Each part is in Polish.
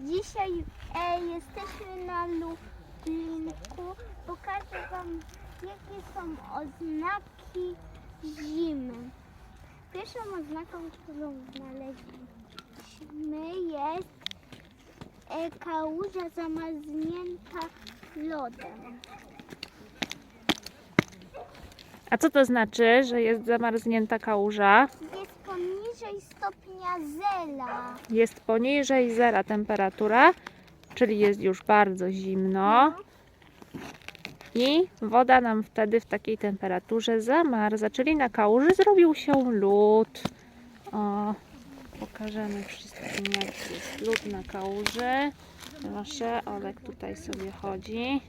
Dzisiaj e, jesteśmy na Lublinku. Pokażę Wam, jakie są oznaki zimy. Pierwszą oznaką, którą znaleźliśmy jest e, kałuża zamarznięta lodem. A co to znaczy, że jest zamarznięta kałuża? Jest poniżej stopnia zera. Jest poniżej zera temperatura, czyli jest już bardzo zimno. I woda nam wtedy w takiej temperaturze zamarza, czyli na kałuży zrobił się lód. O, pokażemy wszystkim jak jest lód na kałuży. Proszę, Olek tutaj sobie chodzi.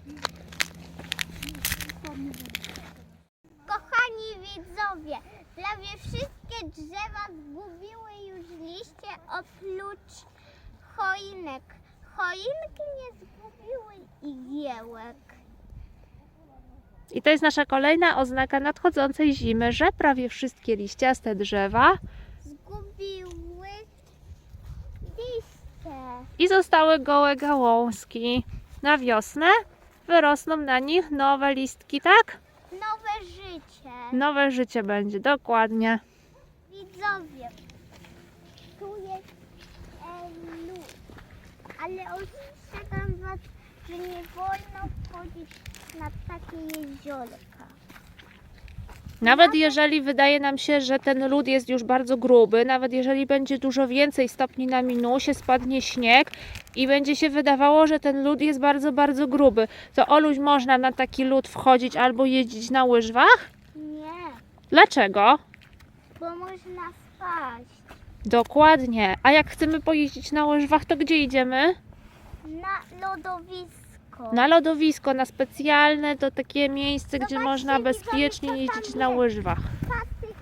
Kochani widzowie, prawie wszystkie drzewa zgubiły już liście oprócz choinek. Choinki nie zgubiły igiełek. I to jest nasza kolejna oznaka nadchodzącej zimy, że prawie wszystkie liściaste drzewa Zgubiły liście. i zostały gołe gałązki. Na wiosnę wyrosną na nich nowe listki, tak? Nowe życie. Nowe życie będzie, dokładnie. Widzowie, tu jest e, lód. Ale ostrzegam was, że nie wolno wchodzić na takie jeziorka. Nawet jeżeli wydaje nam się, że ten lód jest już bardzo gruby, nawet jeżeli będzie dużo więcej stopni na minusie, spadnie śnieg i będzie się wydawało, że ten lód jest bardzo, bardzo gruby, to Oluś można na taki lód wchodzić albo jeździć na łyżwach? Nie, Dlaczego? Bo można spaść. Dokładnie. A jak chcemy pojeździć na łyżwach, to gdzie idziemy? Na lodowisko. Na lodowisko, na specjalne to takie miejsce, gdzie Zobaczcie, można widzowie, bezpiecznie co tam jeździć na jest. łyżwach. Patyk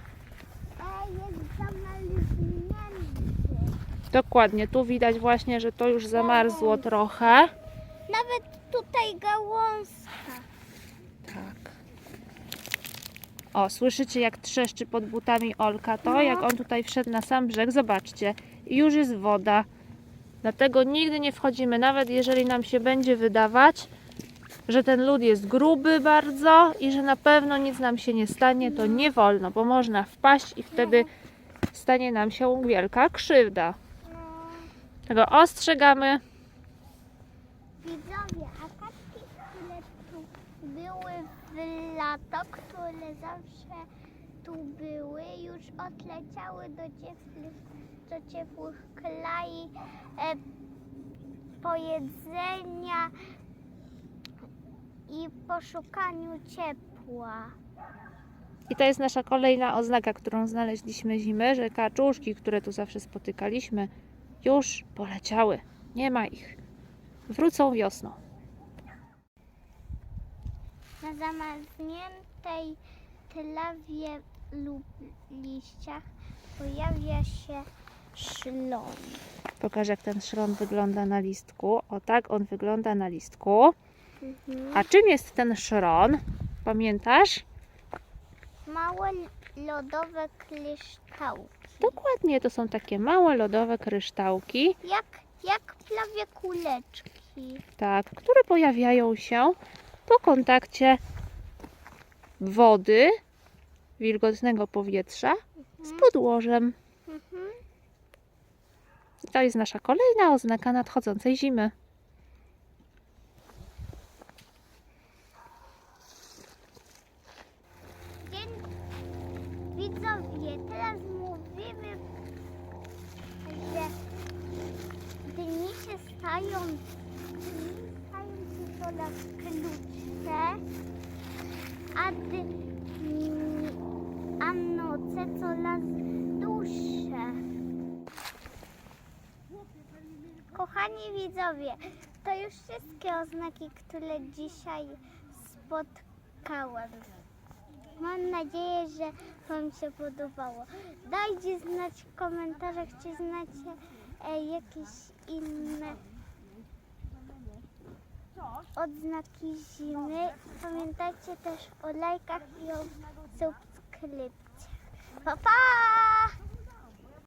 e, jest zamarznięty. Dokładnie, tu widać właśnie, że to już zamarzło trochę. Nawet tutaj gałązka. Tak. O, słyszycie jak trzeszczy pod butami Olka to, No. jak on tutaj wszedł na sam brzeg, zobaczcie. Już jest woda. Dlatego nigdy nie wchodzimy, nawet jeżeli nam się będzie wydawać, że ten lód jest gruby bardzo i że na pewno nic nam się nie stanie, to nie wolno, bo można wpaść i wtedy stanie nam się wielka krzywda. No. Tego ostrzegamy. Widzowie, a kaczki, które tu były w lato, które zawsze tu były, już odleciały do ciepłych, do ciepłych krajów e, po jedzenia i poszukaniu ciepła. I to jest nasza kolejna oznaka, którą znaleźliśmy zimy, że kaczuszki, które tu zawsze spotykaliśmy, już poleciały. Nie ma ich. Wrócą wiosną. Na zamarzniętej trawie lub liściach pojawia się szlon. Pokażę, jak ten szron wygląda na listku. O tak on wygląda na listku. Mhm. A czym jest ten szron? Pamiętasz? Małe lodowe kryształki. Dokładnie, to są takie małe lodowe kryształki, Jak, jak prawie kuleczki. tak, które pojawiają się po kontakcie wody, wilgotnego powietrza z podłożem. Mhm. To jest nasza kolejna oznaka nadchodzącej zimy. Dzień... Widzowie, teraz mówimy, że dni się stają, dni się coraz krótsze, a, dni, a noce coraz dłuższe. Kochani widzowie, to już wszystkie oznaki, które dzisiaj spotkałem. Mam nadzieję, że Wam się podobało. Dajcie znać w komentarzach, czy znacie e, jakieś inne odznaki zimy. Pamiętajcie też o lajkach i o subskrypcjach. Pa, pa!